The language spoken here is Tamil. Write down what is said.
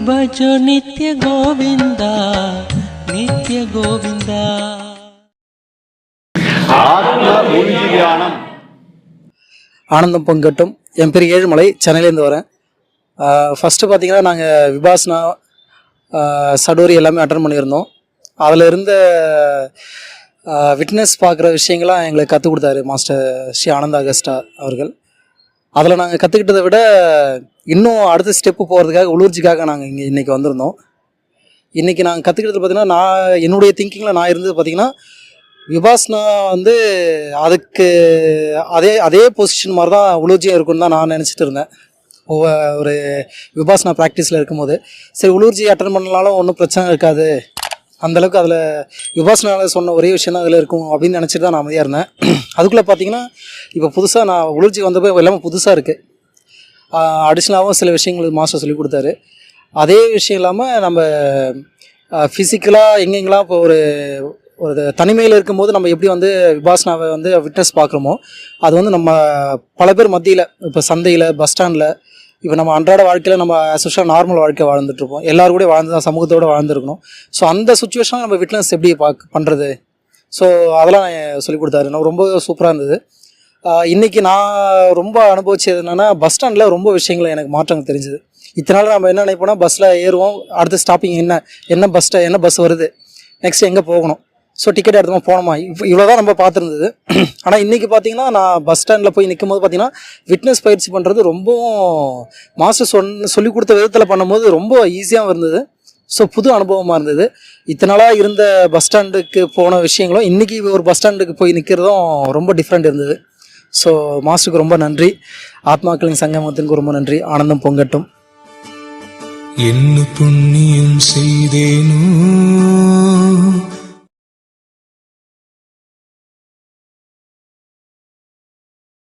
भजो நித்ய கோவிந்தா नित्य गोविन्दा ஆனந்தம் பொங்கட்டும் என் பேர் ஏழுமலை சென்னையிலேருந்து வரேன் ஃபஸ்ட்டு பார்த்தீங்கன்னா நாங்கள் விபாசனா சடோரி எல்லாமே அட்டன் பண்ணியிருந்தோம் அதில் இருந்த விட்னஸ் பார்க்குற விஷயங்கள்லாம் எங்களுக்கு கற்றுக் கொடுத்தாரு மாஸ்டர் ஸ்ரீ ஆனந்த் அகஸ்டா அவர்கள் அதில் நாங்கள் கற்றுக்கிட்டதை விட இன்னும் அடுத்த ஸ்டெப்பு போகிறதுக்காக உளுர்ச்சிக்காக நாங்கள் இங்கே இன்றைக்கி வந்திருந்தோம். இன்றைக்கி நாங்கள் கற்றுக்கிட்டது பார்த்திங்கன்னா நான் என்னுடைய திங்கிங்கில் நான் இருந்தது பார்த்தீங்கன்னா விபாஸ்னா வந்து அதுக்கு அதே அதே பொசிஷன் மாதிரி தான் உளுர்ஜியும் இருக்குன்னு தான் நான் நினச்சிட்டு இருந்தேன். ஒவ்வொரு ஒரு விபாசனா ப்ராக்டிஸில் இருக்கும்போது. சரி உளுர்ஜி அட்டன் பண்ணலாலும் ஒன்றும் பிரச்சனை இருக்காது. அந்தளவுக்கு அதில் விபாசனாவில் சொன்ன ஒரே விஷயம் தான் அதில் இருக்கும் அப்படின்னு நினச்சிட்டு தான் நான் அமைதியாக இருந்தேன். அதுக்குள்ளே பார்த்தீங்கன்னா இப்போ புதுசாக நான் உளுர்ஜி வந்தப்போ எல்லாமே புதுசாக இருக்குது அடிஷ்னலாகவும் சில விஷயங்கள் மாஸ்டர் சொல்லி கொடுத்தாரு. அதே விஷயம் இல்லாமல் நம்ம ஃபிசிக்கலாக எங்கெங்கெல்லாம் இப்போ ஒரு ஒரு தனிமையில் இருக்கும்போது நம்ம எப்படி வந்து விபாசனாவை வந்து விட்னஸ் பார்க்குறோமோ அது வந்து நம்ம பல பேர் மத்தியில் இப்போ சந்தையில் பஸ் ஸ்டாண்டில் இப்போ நம்ம அன்றாட வாழ்க்கையில் நம்ம சுஷா நார்மல் வாழ்க்கை வாழ்ந்துட்டுருப்போம் எல்லோரும் கூட வாழ்ந்து தான் சமூகத்தோடு வாழ்ந்துருக்கணும். ஸோ அந்த சுச்சுவேஷனில் நம்ம விட்னஸ் எப்படி பார்க்க பண்ணுறது ஸோ அதெல்லாம் சொல்லிக் கொடுத்தாரு. நான் ரொம்ப சூப்பராக இருந்தது. இன்றைக்கி நான் ரொம்ப அனுபவிச்சது என்னென்னா பஸ் ஸ்டாண்டில் ரொம்ப விஷயங்கள் எனக்கு மாற்றம் தெரிஞ்சுது. இத்தனால நம்ம என்ன நினைப்போம்னா பஸ்ஸில் ஏறுவோம் அடுத்த ஸ்டாப்பிங் என்ன என்ன பஸ் என்ன பஸ் வருது நெக்ஸ்ட் எங்கே போகணும். ஸோ டிக்கெட் எடுத்தோமா போனோமா? இவ் இவ்வளோ தான் நம்ம பார்த்துருந்தது. ஆனால் இன்றைக்கி பார்த்தீங்கன்னா நான் பஸ் ஸ்டாண்டில் போய் நிற்கும் போது பார்த்தீங்கன்னா விட்னஸ் பயிற்சி பண்ணுறது ரொம்பவும் மாஸ்டர் சொன்ன சொல்லிக் கொடுத்த விதத்தில் பண்ணும்போது ரொம்ப ஈஸியாகவும் இருந்தது. ஸோ புது அனுபவமாக இருந்தது. இத்தனாலாக இருந்த பஸ் ஸ்டாண்டுக்கு போன விஷயங்களும் இன்றைக்கி ஒரு பஸ் ஸ்டாண்டுக்கு போய் நிற்கிறதும் ரொம்ப டிஃப்ரெண்ட் இருந்தது. ஸோ மாஸ்டருக்கு ரொம்ப நன்றி. ஆத்மாக்களின் சங்கமத்திற்கு ரொம்ப நன்றி. ஆனந்தம் பொங்கட்டும். என்ன புண்ணியம் செய்தேனோ